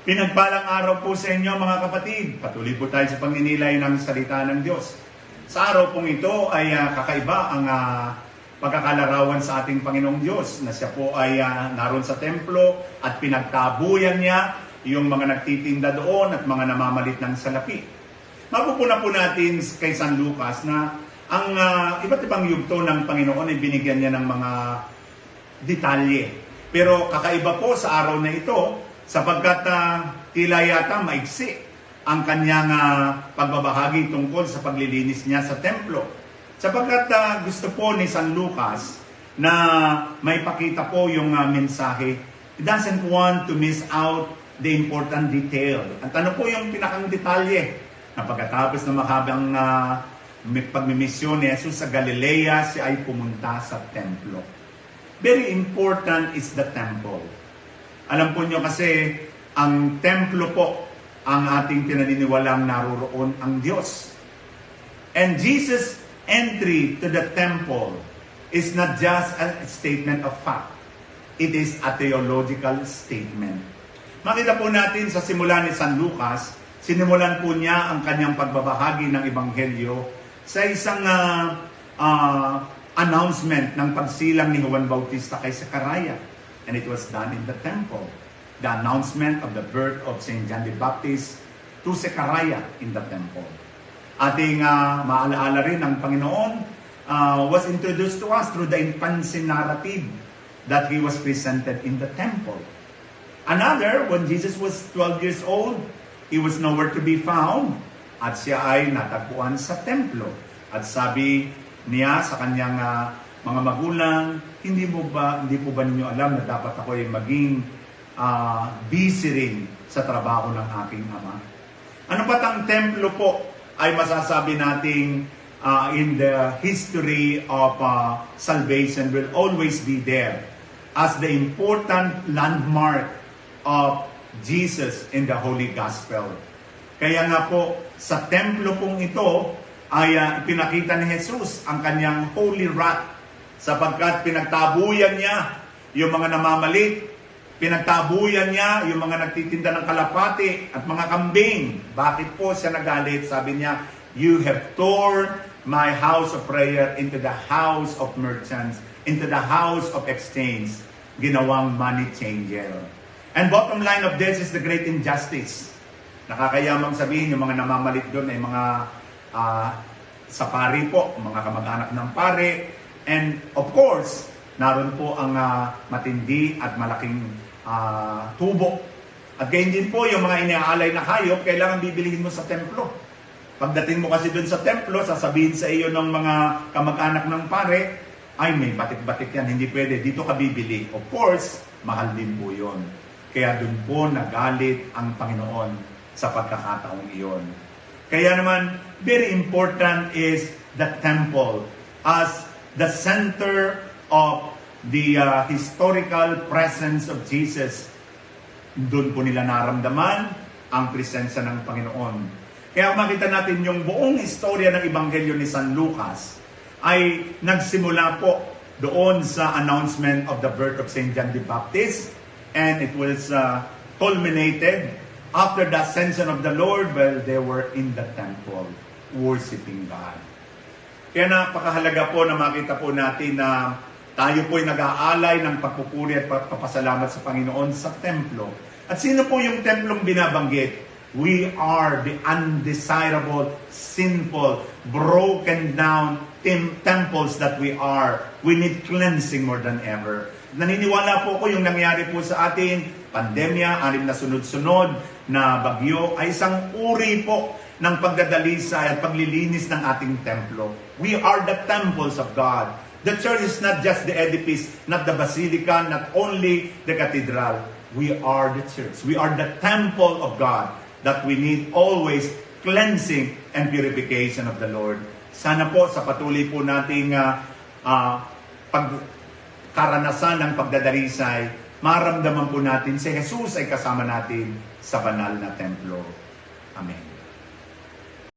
Pinagpalang araw po sa inyo mga kapatid. Patuloy po tayo sa pagninilay ng salita ng Diyos. Sa araw pong ito ay ah, kakaiba ang ah, pagkakalarawan sa ating Panginoong Diyos na siya po ay ah, naroon sa templo at pinagtabuyan niya yung mga nagtitinda doon at mga namamalit ng salapi. Mapupuna po natin kay San Lucas na ang ah, iba't ibang yugto ng Panginoon ay binigyan niya ng mga detalye. Pero kakaiba po sa araw na ito sapagkat ah, tila yata maigsi ang kanyang ah, pagbabahagi tungkol sa paglilinis niya sa templo. Sapagkat ah, gusto po ni San Lucas na may pakita po yung ah, mensahe. He doesn't want to miss out the important detail. At ano po yung pinakang detalye? Na pagkatapos ng mahabang uh, pagmimisyon ni Jesus sa Galilea, siya ay pumunta sa templo. Very important is the temple. Alam po nyo kasi, ang templo po ang ating pinaniniwalang naroroon ang Diyos. And Jesus' entry to the temple is not just a statement of fact. It is a theological statement. Makita po natin sa simula ni San Lucas, sinimulan po niya ang kanyang pagbabahagi ng Ebanghelyo sa isang ah, ah, announcement ng pagsilang ni Juan Bautista kay Sakaraya. And it was done in the temple. The announcement of the birth of St. John the Baptist to Sakaraya in the temple. Ating ah, maalaala rin ang Panginoon ah, was introduced to us through the infancy narrative that He was presented in the temple. Another, when Jesus was 12 years old, He was nowhere to be found at siya ay natagpuan sa templo. At sabi niya sa kanyang ah, mga magulang, hindi mo ba hindi po ba ninyo alam na dapat ako ay maging ah, busy rin sa trabaho ng aking ama? Ano pa ang templo po ay masasabi nating ah, in the history of ah, salvation will always be there as the important landmark of Jesus in the Holy Gospel. Kaya nga po, sa templo pong ito ay ah, ipinakita ni Jesus ang kanyang holy wrath sapagkat pinagtabuyan niya yung mga namamalit, pinagtabuyan niya yung mga nagtitinda ng kalapati at mga kambing. Bakit po siya nagalit? Sabi niya, You have torn my house of prayer into the house of merchants, into the house of exchange, ginawang money changer. And bottom line of this is the great injustice. Nakakayamang sabihin yung mga namamalit doon ay mga ah, sa pari po, mga kamag-anak ng pare. And of course, naroon po ang ah, matindi at malaking ah, tubo. At gayon din po yung mga iniaalay na hayop, kailangan bibilihin mo sa templo. Pagdating mo kasi doon sa templo, sasabihin sa iyo ng mga kamag-anak ng pare, ay may batik-batik yan, hindi pwede, dito ka bibili. Of course, mahal din po yun. Kaya doon po nagalit ang Panginoon sa pagkakataong iyon. Kaya naman, very important is the temple as the center of the uh, historical presence of Jesus. Doon po nila naramdaman ang presensya ng Panginoon. Kaya makita natin yung buong istorya ng Ebanghelyo ni San Lucas ay nagsimula po doon sa announcement of the birth of St. John the Baptist and it was uh, culminated after the ascension of the Lord while they were in the temple worshiping God. Kaya napakahalaga po na makita po natin na tayo po ay nag-aalay ng pagpupuri at pagpapasalamat sa Panginoon sa templo. At sino po yung templong binabanggit? We are the undesirable, sinful, broken down tem- temples that we are. We need cleansing more than ever. Naniniwala po ko yung nangyari po sa atin, pandemya, anim na sunod-sunod na bagyo, ay isang uri po ng pagdadalisay at paglilinis ng ating templo. We are the temples of God. The church is not just the edifice, not the basilica, not only the cathedral. We are the church. We are the temple of God that we need always cleansing and purification of the Lord. Sana po sa patuloy po nating uh, uh, pagkaranasan ng pagdadarisay, maramdaman po natin si Jesus ay kasama natin sa banal na templo. Amen.